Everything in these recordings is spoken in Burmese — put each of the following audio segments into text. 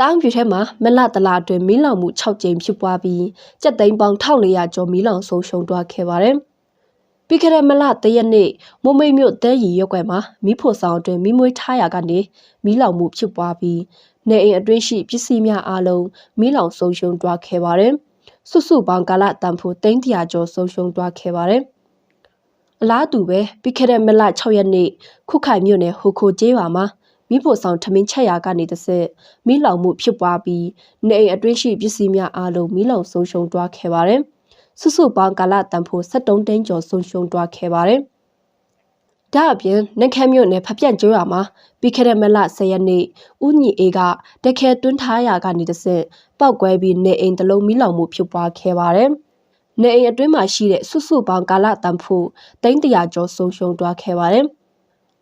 တောင်ပြူထဲမှာမလတလာအတွင်းမီးလောင်မှု6ကြိမ်ဖြစ်ပွားပြီးကြက်သိန်းပေါင်း1400ကျော်မီးလောင်ဆုံးရှုံးသွားခဲ့ပါတယ်။ပြီးခဲ့တဲ့မလတရက်နေ့မုံမိတ်မြို့တဲရီရွက်ကွယ်မှာမီးဖို့ဆောင်အတွင်းမီးမွေးထားရာကနေမီးလောင်မှုဖြစ်ပွားပြီးနေအိမ်အတွင်းရှိပစ္စည်းများအလုံးမီးလောင်ဆုံးရှုံးသွားခဲ့ပါတယ်။စုစုပေါင်းကာလတန်ဖိုး300ကျော်ဆုံးရှုံးသွားခဲ့ပါတယ်။အလားတူပဲပြီးခဲ့တဲ့မလ6ရက်နေ့ခုခိုင်မြို့နယ်ဟိုခိုကျေးရွာမှာ မိဖို့ဆောင်ထမင်းချက်ရာကနေတစ်ဆက်မိလောင်မှုဖြစ်ပွားပြီးနေအိမ်အတွင်းရှိပစ္စည်းများအလုံးမိလောင်ဆုံးရှုံးသွားခဲ့ပါတယ်။စုစုပေါင်းကာလတန်ဖိုး73တိန်းကျော်ဆုံးရှုံးသွားခဲ့ပါတယ်။ဒါအပြင်နက်ခဲမြို့နယ်ဖပြန့်ကျွော်မှာပြီးခဲ့တဲ့မလ10ရက်နေ့ဦးညီအေးကတခဲတွန်းထားရာကနေတစ်ဆက်ပောက်ကွဲပြီးနေအိမ်တစ်လုံးမိလောင်မှုဖြစ်ပွားခဲ့ပါတယ်။နေအိမ်အတွင်းမှာရှိတဲ့စုစုပေါင်းကာလတန်ဖိုး300ကျော်ဆုံးရှုံးသွားခဲ့ပါတယ်။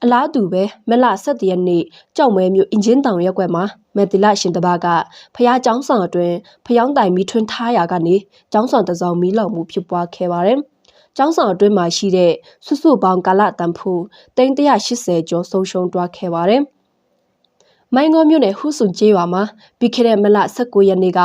အလားတူပဲမလ17ရက်နေ့ကြောက်မဲမြို့အင်ဂျင်တောင်ရက်ွက်မှာမယ်တီလာရှင်တပါကဖျားကျောင်းဆောင်အတွင်းဖျောင်းတိုင်မီထွန်းထားရာကနေကျောင်းဆောင်တစောင်းမီလောင်မှုဖြစ်ပွားခဲ့ပါတယ်။ကျောင်းဆောင်အတွင်းမှာရှိတဲ့စုစုပေါင်းကာလတန်ဖူ380ကျော်ဆုံးရှုံးသွားခဲ့ပါတယ်။မိုင်းငေါမြို့နယ်ဟူးစုကျေးရွာမှာပြီးခဲ့တဲ့မလ19ရက်နေ့က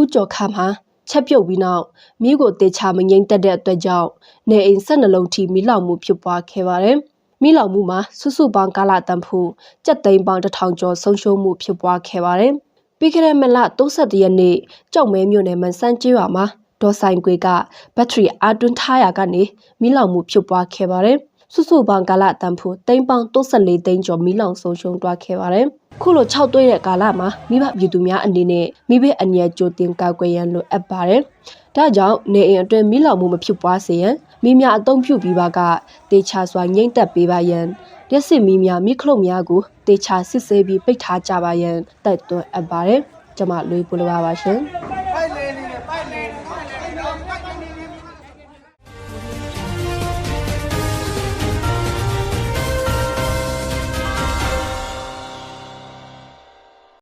ဥကျော်ခါမှာချက်ပြုတ်ပြီးနောက်မိကိုတေချာမငိမ့်တက်တဲ့အတွက်ကြောင့်နေအိမ်ဆက်နှလုံးထိမိလောင်မှုဖြစ်ပွားခဲ့ပါတယ်။ မိလောင်မှုမှာစုစုပေါင်းကာလတန်ဖိုးကြက်သိန်းပေါင်းတစ်ထောင်ကျော်ဆုံးရှုံးမှုဖြစ်ပွားခဲ့ပါတယ်။ပြီးခဲ့တဲ့မလ31ရက်နေ့ကြောက်မဲမြို့နယ်မန်ဆန်းကျေးရွာမှာဒေါ်ဆိုင်ကွေကဘက်ထရီအားတွန်းထားရာကနေမိလောင်မှုဖြစ်ပွားခဲ့ပါတယ်။စုစုပေါင်းကာလတန်ဖိုးသိန်းပေါင်း34သိန်းကျော်မိလောင်ဆုံးရှုံးသွားခဲ့ပါတယ်။ခုလို6သွေးတဲ့ကာလမှာမိဘပြည်သူများအနေနဲ့မိဘအငြင်းကြိုတင်ကာကွယ်ရန်လိုအပ်ပါတယ်။ဒါကြောင့်နေအိမ်အတွင်းမိလောင်မှုမဖြစ်ပွားစေရန် မိများအုံပြုပြီးပါကတေချာစွာငိမ့်သက်ပေးပါရန်ရက်စစ်မိများမိခလုတ်များကိုတေချာစစ်ဆေးပြီးပိတ်ထားကြပါရန်တိုက်တွန်းအပ်ပါတယ်။ကျွန်မလွေးပူလပါပါရှင်။